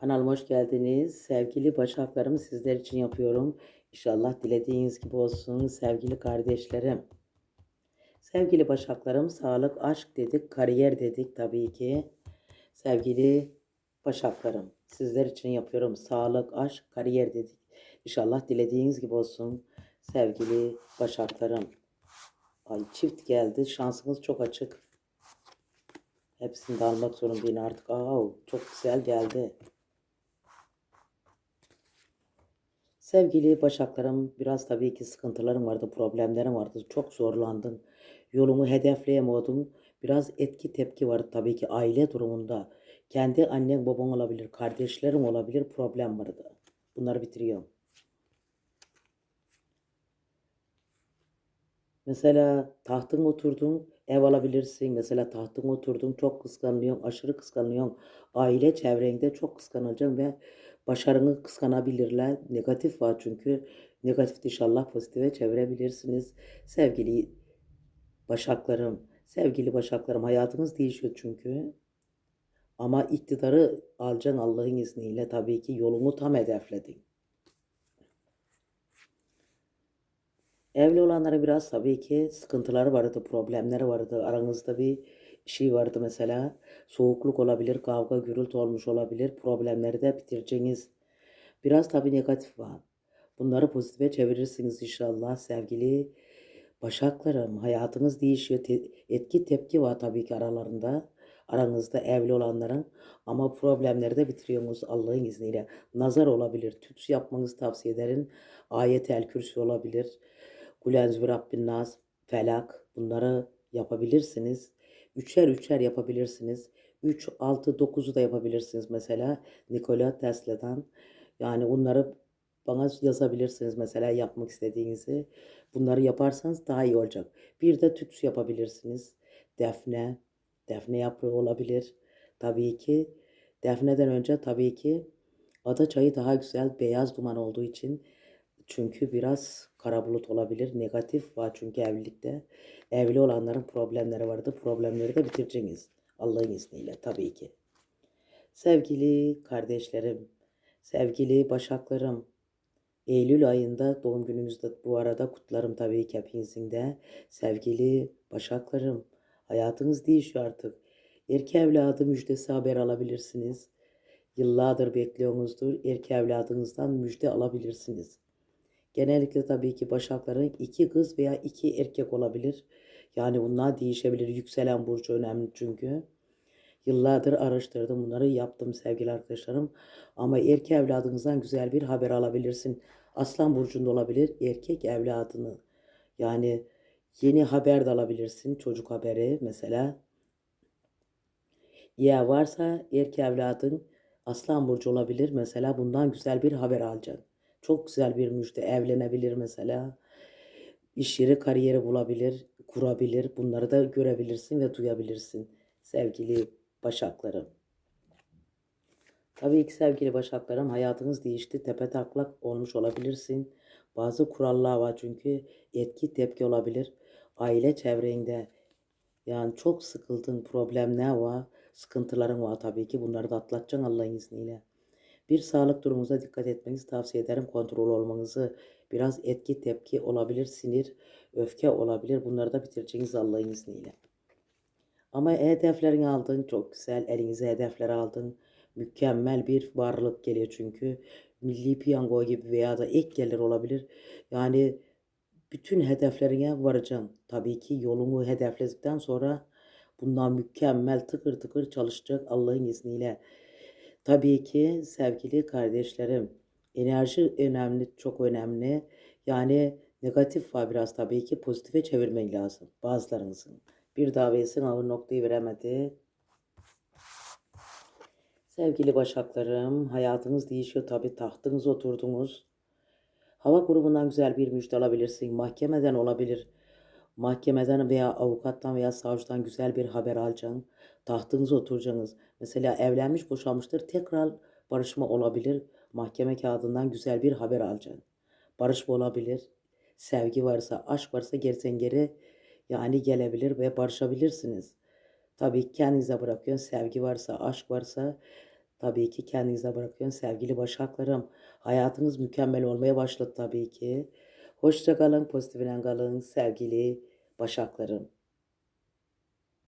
Kanalıma hoş geldiniz. Sevgili başaklarım sizler için yapıyorum. İnşallah dilediğiniz gibi olsun sevgili kardeşlerim. Sevgili başaklarım sağlık, aşk dedik, kariyer dedik tabii ki. Sevgili başaklarım sizler için yapıyorum. Sağlık, aşk, kariyer dedik. İnşallah dilediğiniz gibi olsun sevgili başaklarım. Ay çift geldi. Şansımız çok açık. Hepsini de almak zorundayım artık. Aa, çok güzel geldi. Sevgili Başaklarım, biraz tabii ki sıkıntılarım vardı, problemlerim vardı. Çok zorlandım. Yolumu hedefleyemiyordum. Biraz etki tepki vardı tabii ki aile durumunda. Kendi annen baban olabilir, kardeşlerim olabilir problem vardı. Bunları bitiriyorum. Mesela tahtın oturdun, ev alabilirsin. Mesela tahtın oturdun, çok kıskanıyorsun, aşırı kıskanıyorsun. Aile çevrende çok kıskanılacaksın ve başarını kıskanabilirler. Negatif var çünkü. Negatif inşallah pozitife çevirebilirsiniz. Sevgili başaklarım, sevgili başaklarım hayatınız değişiyor çünkü. Ama iktidarı alacaksın Allah'ın izniyle tabii ki yolunu tam hedefledin. Evli olanlara biraz tabii ki sıkıntıları vardı, problemleri vardı. Aranızda bir şey vardı mesela. Soğukluk olabilir, kavga, gürültü olmuş olabilir. Problemleri de bitireceğiniz. Biraz tabii negatif var. Bunları pozitife çevirirsiniz inşallah sevgili Başaklarım. Hayatınız değişiyor. Te- etki tepki var tabii ki aralarında. Aranızda evli olanların ama problemleri de bitiriyorsunuz Allah'ın izniyle. Nazar olabilir. Tütsü yapmanızı tavsiye ederim. Ayet-el Kürsi olabilir. Kulenzü Rabbin Nas, Felak bunları yapabilirsiniz. Üçer üçer yapabilirsiniz. 3, 6, 9'u da yapabilirsiniz mesela. Nikola Tesla'dan. Yani bunları bana yazabilirsiniz mesela yapmak istediğinizi. Bunları yaparsanız daha iyi olacak. Bir de tütsü yapabilirsiniz. Defne, defne yaprağı olabilir. Tabii ki defneden önce tabii ki ada çayı daha güzel beyaz duman olduğu için çünkü biraz kara bulut olabilir. Negatif var çünkü evlilikte. Evli olanların problemleri vardı. Problemleri de bitireceğiz. Allah'ın izniyle tabii ki. Sevgili kardeşlerim, sevgili başaklarım, Eylül ayında doğum gününüzde bu arada kutlarım tabii ki hepinizin de. Sevgili başaklarım, hayatınız değişiyor artık. Erkek evladı müjdesi haber alabilirsiniz. Yıllardır bekliyorsunuzdur. Erkek evladınızdan müjde alabilirsiniz. Genellikle tabii ki başakların iki kız veya iki erkek olabilir. Yani bunlar değişebilir. Yükselen burcu önemli çünkü. Yıllardır araştırdım bunları yaptım sevgili arkadaşlarım. Ama erkek evladınızdan güzel bir haber alabilirsin. Aslan burcunda olabilir erkek evladını. Yani yeni haber de alabilirsin. Çocuk haberi mesela. Ya varsa erkek evladın aslan burcu olabilir. Mesela bundan güzel bir haber alacaksın. Çok güzel bir müjde. Evlenebilir mesela. İş yeri, kariyeri bulabilir, kurabilir. Bunları da görebilirsin ve duyabilirsin sevgili başaklarım. Tabii ki sevgili başaklarım hayatınız değişti. Tepe taklak olmuş olabilirsin. Bazı kurallar var çünkü etki tepki olabilir. Aile çevrende yani çok sıkıldığın problemler var. Sıkıntıların var tabii ki. Bunları da atlatacaksın Allah'ın izniyle. Bir sağlık durumunuza dikkat etmenizi tavsiye ederim. Kontrol olmanızı biraz etki tepki olabilir. Sinir, öfke olabilir. Bunları da bitireceğiniz Allah'ın izniyle. Ama hedeflerini aldın çok güzel. Elinize hedefler aldın. Mükemmel bir varlık geliyor çünkü. Milli piyango gibi veya da ek gelir olabilir. Yani bütün hedeflerine varacaksın. Tabii ki yolunu hedefledikten sonra bundan mükemmel tıkır tıkır çalışacak Allah'ın izniyle. Tabii ki sevgili kardeşlerim enerji önemli, çok önemli. Yani negatif var biraz tabii ki pozitife çevirmek lazım bazılarınızın. Bir davesin ağır noktayı veremedi. Sevgili başaklarım, hayatınız değişiyor tabii tahtınız oturdunuz. Hava grubundan güzel bir müjde alabilirsin. Mahkemeden olabilir. Mahkemeden veya avukattan veya savcıdan güzel bir haber alacaksın. Tahtınıza oturacaksınız. Mesela evlenmiş boşanmıştır. Tekrar barışma olabilir. Mahkeme kağıdından güzel bir haber alacaksın. Barışma olabilir. Sevgi varsa, aşk varsa gerisen geri yani gelebilir ve barışabilirsiniz. Tabii ki kendinize bırakıyorsun. Sevgi varsa, aşk varsa Tabii ki kendinize bırakıyorum sevgili Başaklarım. Hayatınız mükemmel olmaya başladı tabii ki. Hoşça kalın, pozitifle kalın sevgili Başaklarım.